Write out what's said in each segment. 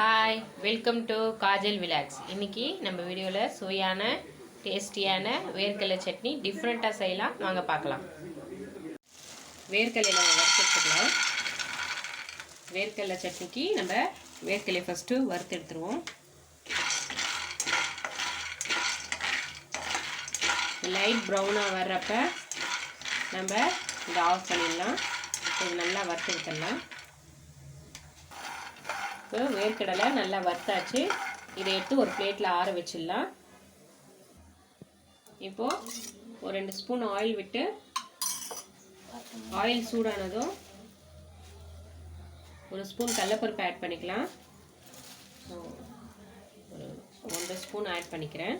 Hi welcome to Kajal vlogs இன்னைக்கு நம்ம வீடியோவில் சுவையான டேஸ்டியான வேர்க்கடலை சட்னி டிஃப்ரெண்ட்டாக செய்யலாம். வாங்க பார்க்கலாம். வேர்க்கடலை நம்ம வறுத்துக்கலாம் வேர்க்கடலை சட்னிக்கு நம்ம வேர்க்கடலை ஃபஸ்ட்டு வறுத்து எடுத்துருவோம். லைட் ப்ரௌனாக வர்றப்ப நம்ம இதை ஆஃப் பண்ணிடலாம். இது நல்லா வறுத்து எடுத்துடலாம். இப்போ வேர்க்கடலை நல்லா வறுத்தாச்சு. இதை எடுத்து ஒரு பிளேட்டில் ஆற வச்சிடலாம். இப்போது ஒரு ரெண்டு ஸ்பூன் ஆயில் விட்டு ஆயில் சூடானதும் ஒரு ஸ்பூன் கடலப்பருப்பு ஆட் பண்ணிக்கலாம். ஒரு ஒன்றரை ஸ்பூன் ஆட் பண்ணிக்கிறேன்.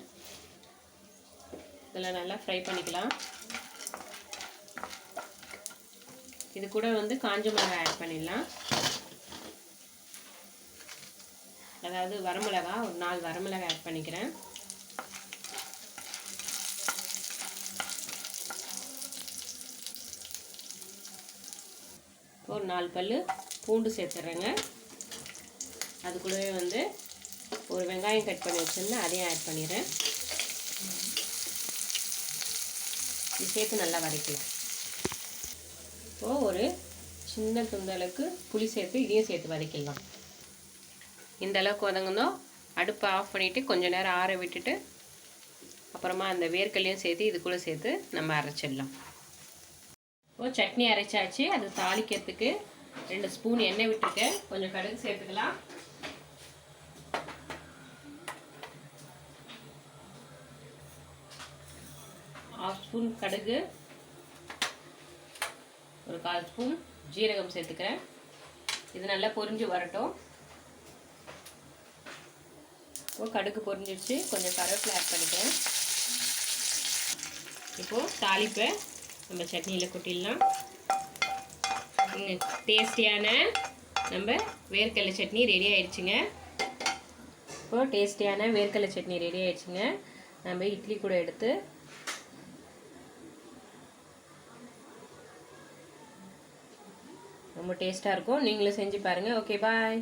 இதில் நல்லா ஃப்ரை பண்ணிக்கலாம். இது கூட வந்து காஞ்ச மிளகாய் ஆட் பண்ணிடலாம். அதாவது வரமிளகா ஒரு நாலு வரமிளகா ஆட் பண்ணிக்கிறேன். ஒரு நாலு பல் பூண்டு சேர்த்துட்றேங்க அது கூடவே வந்து ஒரு வெங்காயம் கட் பண்ணி வச்சுருந்தேன் அதையும் ஆட் பண்ணிடுறேன். இது சேர்த்து நல்லா வதக்கலாம் இப்போது ஒரு சின்ன துண்டளவுக்கு புளி சேர்த்து இதையும் சேர்த்து வதக்கிடலாம். இந்த அளவுக்கு வதங்கணும் அடுப்பை ஆஃப் பண்ணிவிட்டு கொஞ்சம் நேரம் ஆற விட்டுட்டு அப்புறமா அந்த வேர்க்கல்லையும் சேர்த்து இதுக்குள்ளே சேர்த்து நம்ம அரைச்சிடலாம். இப்போ சட்னி அரைச்சாச்சு. அது தாளிக்கிறதுக்கு ரெண்டு ஸ்பூன் எண்ணெய் விட்டுருக்கேன். கொஞ்சம் கடுகு சேர்த்துக்கலாம். ஆஃப் ஸ்பூன் கடுகு ஒரு கால் ஸ்பூன் ஜீரகம் சேர்த்துக்கிறேன். இது நல்லா பொரிஞ்சு வரட்டும். இப்போ கடுகு பொரிஞ்சிடுச்சு கொஞ்சம் கருவேப்பிலை ஆட் பண்ணிக்கிறேன். இப்போது தாளிப்பை நம்ம சட்னியில் கொட்டிடலாம். டேஸ்டியான நம்ம வேர்க்கடலை சட்னி ரெடி ஆயிடுச்சுங்க. இப்போது டேஸ்டியான வேர்க்கடலை சட்னி ரெடி ஆயிடுச்சுங்க. நம்ம இட்லி கூட எடுத்து ரொம்ப டேஸ்ட்டாக இருக்கும். நீங்களும் செஞ்சு பாருங்கள் ஓகே பாய்